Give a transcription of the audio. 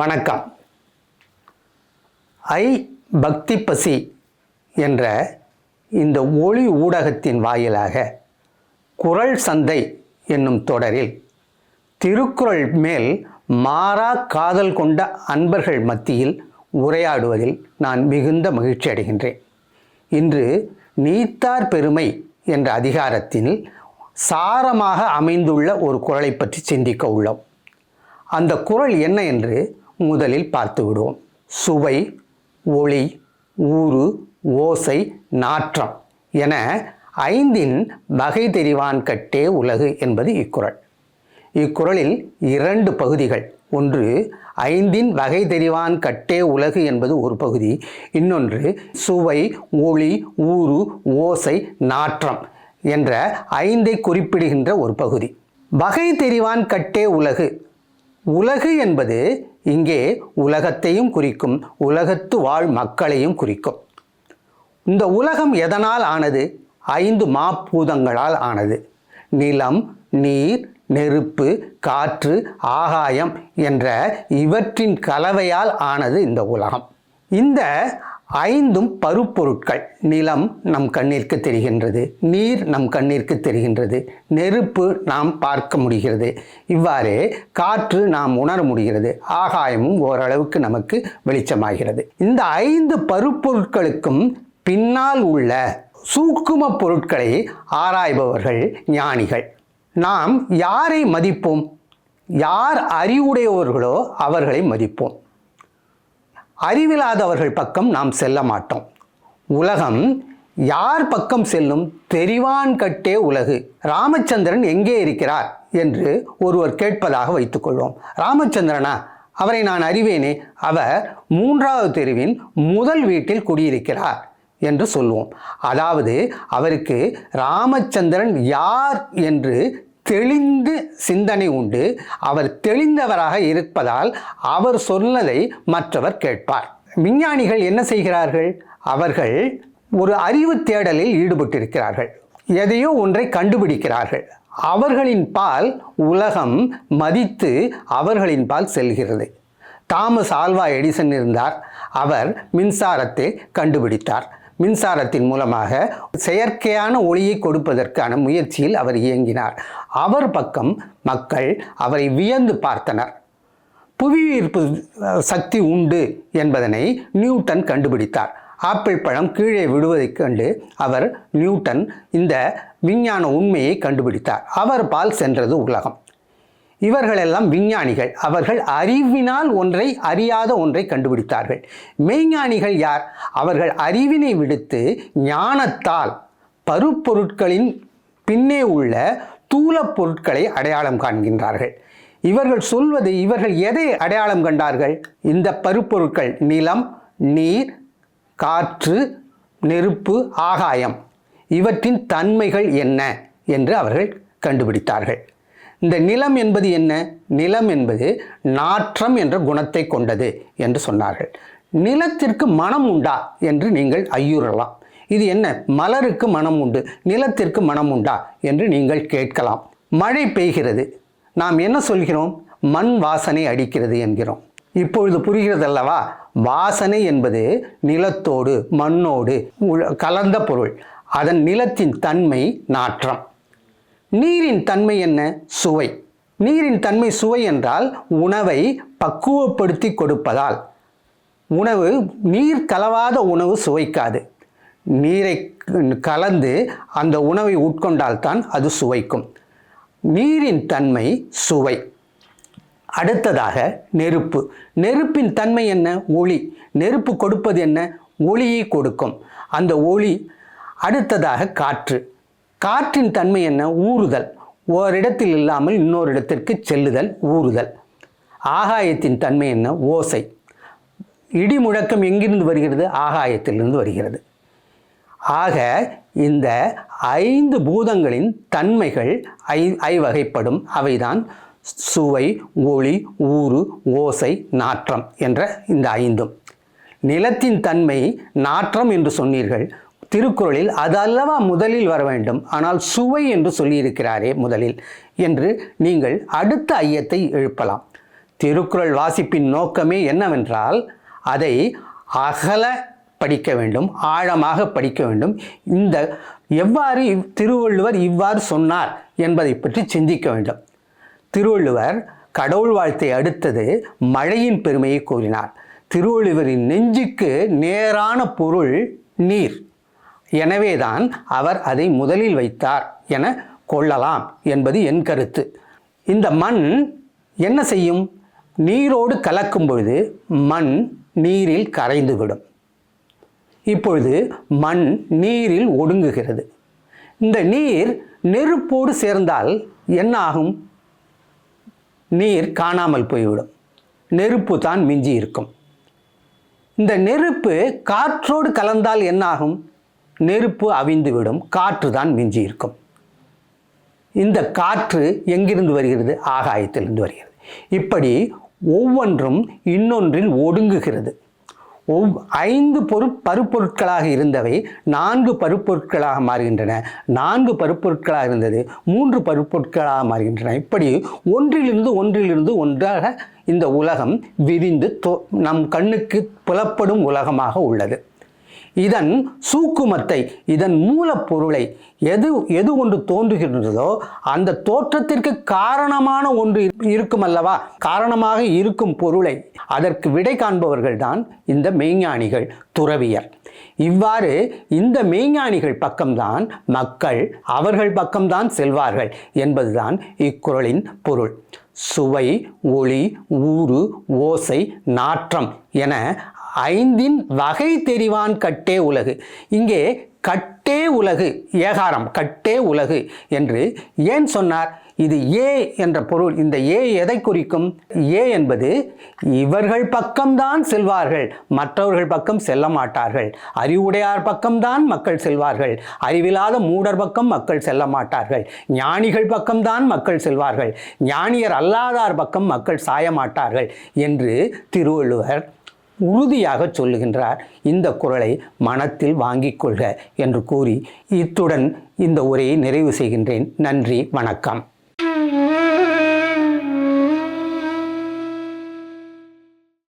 வணக்கம். ஐ பக்தி பசி என்ற இந்த ஒளி ஊடகத்தின் வாயிலாக குரல் சந்தை என்னும் தொடரில் திருக்குறள் மேல் மாறா காதல் கொண்ட அன்பர்கள் மத்தியில் உரையாடுவதில் நான் மிகுந்த மகிழ்ச்சி அடைகின்றேன். இன்று நீத்தார் பெருமை என்ற அதிகாரத்தில் சாரமாக அமைந்துள்ள ஒரு குரலை பற்றி சிந்திக்க உள்ளோம். அந்த குறள் என்ன என்று முதலில் பார்த்து விடுவோம் சுவை ஒளி ஊறு ஓசை நாற்றம் என ஐந்தின் வகை தெரிவான் கட்டே உலகு என்பது இக்குறள். இக்குறளில் இரண்டு பகுதிகள். ஒன்று ஐந்தின் வகை தெரிவான் கட்டே உலகு என்பது ஒரு பகுதி. இன்னொன்று சுவை ஒளி ஊறு ஓசை நாற்றம் என்ற ஐந்தை குறிப்பிடுகின்ற ஒரு பகுதி. வகை தெரிவான் கட்டே உலகு உலகு என்பது இங்கே உலகத்தையும் குறிக்கும் உலகத்து வாழ் மக்களையும் குறிக்கும். இந்த உலகம் எதனால் ஆனது? ஐந்து மாப்பூதங்களால் ஆனது. நிலம் நீர் நெருப்பு காற்று ஆகாயம் என்ற இவற்றின் கலவையால் ஆனது இந்த உலகம். இந்த ஐந்தும் பருப்பொருட்கள் நிலம் நம் கண்ணிற்கு தெரிகின்றது நீர் நம் கண்ணிற்கு தெரிகின்றது நெருப்பு நாம் பார்க்க முடிகிறது. இவ்வாறே காற்று நாம் உணர முடிகிறது ஆகாயமும் ஓரளவுக்கு நமக்கு வெளிச்சமாகிறது. இந்த ஐந்து பருப்பொருட்களுக்கும் பின்னால் உள்ள சூக்கும பொருட்களை ஆராய்பவர்கள் ஞானிகள். நாம் யாரை மதிப்போம்? யார் அறிவுடையவர்களோ அவர்களை மதிப்போம். அறிவில்லாதவர்கள் பக்கம் நாம் செல்ல மாட்டோம். உலகம் யார் பக்கம் செல்லும் தெரிவான் கட்டே உலகு. ராமச்சந்திரன் எங்கே இருக்கிறார் என்று ஒருவர் கேட்பதாக வைத்துக்கொள்வோம் ராமச்சந்திரனா? அவரை நான் அறிவேனே. அவர் மூன்றாவது தெருவின் முதல் வீட்டில் குடியிருக்கிறார் என்று சொல்லுவோம் அதாவது அவருக்கு ராமச்சந்திரன் யார் என்று தெளிந்து சிந்தனை உண்டு. அவர் தெளிந்தவராக இருப்பதால் அவர் சொன்னதை மற்றவர் கேட்பார். விஞ்ஞானிகள் என்ன செய்கிறார்கள்? அவர்கள் ஒரு அறிவு தேடலில் ஈடுபட்டிருக்கிறார்கள். எதையோ ஒன்றை கண்டுபிடிக்கிறார்கள். அவர்களின் பால் உலகம் மதித்து அவர்களின் பால் செல்கிறது. தாமஸ் ஆல்வா எடிசன் இருந்தார். அவர் மின்சாரத்தை கண்டுபிடித்தார். மின்சாரத்தின் மூலமாக செயற்கையான ஒளியை கொடுப்பதற்கான முயற்சியில் அவர் இயங்கினார். அவர் பக்கம் மக்கள் அவரை வியந்து பார்த்தனர். புவி ஈர்ப்பு சக்தி உண்டு என்பதனை நியூட்டன் கண்டுபிடித்தார். ஆப்பிள் பழம் கீழே விடுவதைக் கண்டு அவர் நியூட்டன் இந்த விஞ்ஞான உண்மையை கண்டுபிடித்தார். அவர் பால் சென்றது உலகம். இவர்களெல்லாம் விஞ்ஞானிகள். அவர்கள் அறிவினால் ஒன்றை அறியாத ஒன்றை கண்டுபிடித்தார்கள். மெய்ஞானிகள் யார்? அவர்கள் அறிவினை விடுத்து ஞானத்தால் பருப்பொருட்களின் பின்னே உள்ள தூல பொருட்களை அடையாளம் காண்கின்றார்கள். இவர்கள் சொல்வது இவர்கள் எதை அடையாளம் கண்டார்கள்? இந்த பருப்பொருட்கள் நிலம் நீர் காற்று நெருப்பு ஆகாயம். இவற்றின் தன்மைகள் என்ன? என்று அவர்கள் கண்டுபிடித்தார்கள். இந்த நிலம் என்பது என்ன? நிலம் என்பது நாற்றம் என்ற குணத்தை கொண்டது என்று சொன்னார்கள். நிலத்திற்கு மனம் உண்டா என்று நீங்கள் ஐயுறலாம். இது என்ன? மலருக்கு மனம் உண்டு நிலத்திற்கு மனம் உண்டா என்று நீங்கள் கேட்கலாம். மழை பெய்கிறது. நாம் என்ன சொல்கிறோம்? மண் வாசனை அடிக்கிறது என்கிறோம். இப்பொழுது புரிகிறதல்லவா வாசனை என்பது நிலத்தோடு மண்ணோடு கலந்த பொருள். அதன் நிலத்தின் தன்மை நாற்றம். நீரின் தன்மை என்ன? சுவை. நீரின் தன்மை சுவை என்றால் உணவை பக்குவப்படுத்தி கொடுப்பதால். உணவு நீர் கலவாத உணவு சுவைக்காது. நீரை கலந்து அந்த உணவை உட்கொண்டால்தான் அது சுவைக்கும். நீரின் தன்மை சுவை. அடுத்ததாக நெருப்பு. நெருப்பின் தன்மை என்ன? ஒளி. நெருப்பு கொடுப்பது என்ன? ஒளியை கொடுக்கும். அந்த ஒளி அடுத்ததாக காற்று. காற்றின் தன்மை என்ன? ஊறுதல். ஓரிடத்தில் இல்லாமல் இன்னொரு இடத்திற்கு செல்லுதல் ஊறுதல். ஆகாயத்தின் தன்மை என்ன? ஓசை. இடி முழக்கம் எங்கிருந்து வருகிறது? ஆகாயத்திலிருந்து வருகிறது. ஆக இந்த ஐந்து பூதங்களின் தன்மைகள் ஐ ஐவகைப்படும். அவைதான் சுவை ஒளி ஊறு ஓசை நாற்றம் என்ற இந்த ஐந்தும். நிலத்தின் தன்மை நாற்றம் என்று சொன்னீர்கள். திருக்குறளில் அது அல்லவா முதலில் வர வேண்டும்? ஆனால் சுவை என்று சொல்லியிருக்கிறாரே முதலில் என்று நீங்கள் அடுத்த ஐயத்தை எழுப்பலாம். திருக்குறள் வாசிப்பின் நோக்கமே என்னவென்றால் அதை அகல படிக்க வேண்டும் ஆழமாக படிக்க வேண்டும். இந்த எவ்வாறு இவ்- திருவள்ளுவர் இவ்வாறு சொன்னார் என்பதை பற்றி சிந்திக்க வேண்டும். திருவள்ளுவர் கடவுள் வாழ்த்தை அடுத்தது மழையின் பெருமையை கூறினார். திருவள்ளுவரின் நெஞ்சுக்கு நேரான பொருள் நீர். எனவேதான் அவர் அதை முதலில் வைத்தார் என கொள்ளலாம் என்பது என் கருத்து. இந்த மண் என்ன செய்யும்? நீரோடு கலக்கும் பொழுது மண் நீரில் கரைந்துவிடும். இப்பொழுது மண் நீரில் ஒடுங்குகிறது. இந்த நீர் நெருப்போடு சேர்ந்தால் என்ன ஆகும்? நீர் காணாமல் போய்விடும். நெருப்பு தான் மிஞ்சி இருக்கும் இந்த நெருப்பு காற்றோடு கலந்தால் என்னாகும் நெருப்பு அவிந்துவிடும் காற்று தான் மிஞ்சி இருக்கும் இந்த காற்று எங்கிருந்து வருகிறது? ஆகாயத்திலிருந்து வருகிறது. இப்படி ஒவ்வொன்றும் இன்னொன்றில் ஒடுங்குகிறது. ஒவ் ஐந்து பொரு பருப்பொருட்களாக இருந்தவை நான்கு பருப்பொருட்களாக மாறுகின்றன. நான்கு பருப்பொருட்களாக இருந்தது மூன்று பருப்பொருட்களாக மாறுகின்றன. இப்படி ஒன்றிலிருந்து ஒன்றிலிருந்து ஒன்றாக இந்த உலகம் விரிந்து நம் கண்ணுக்கு புலப்படும் உலகமாக உள்ளது. இதன் சூக்குமத்தை இதன் மூலப்பொருளை எது எது ஒன்று தோன்றுகின்றதோ அந்த தோற்றத்திற்கு காரணமான ஒன்று இருக்கும் அல்லவா காரணமாக இருக்கும் பொருளை அதற்கு விடை காண்பவர்கள் தான் இந்த மெய்ஞானிகள் துறவியர். இவ்வாறு இந்த மெய்ஞானிகள் பக்கம்தான் மக்கள் அவர்கள் பக்கம்தான் செல்வார்கள் என்பதுதான் இக்குறளின் பொருள். சுவை ஒளி ஊறு ஓசை நாற்றம் என ஐந்தின் வகை தெரிவான் கட்டே உலகு. இங்கே கட்டே உலகு ஏகாரம் கட்டே உலகு என்று ஏன் சொன்னார்? இது ஏ என்ற பொருள். இந்த ஏ எதை குறிக்கும்? ஏ என்பது இவர்கள் பக்கம்தான் செல்வார்கள் மற்றவர்கள் பக்கம் செல்ல மாட்டார்கள். அறிவுடையார் பக்கம்தான் மக்கள் செல்வார்கள் அறிவில்லாத மூடர் பக்கம் மக்கள் செல்ல மாட்டார்கள். ஞானிகள் பக்கம்தான் மக்கள் செல்வார்கள் ஞானியர் அல்லாதார் பக்கம் மக்கள் சாய மாட்டார்கள் என்று திருவள்ளுவர் உறுதியாக சொல்லுகின்றார் இந்த குரலை மனத்தில் வாங்கிக் கொள்க என்று கூறி இத்துடன் இந்த உரையை நிறைவு செய்கின்றேன். நன்றி வணக்கம்.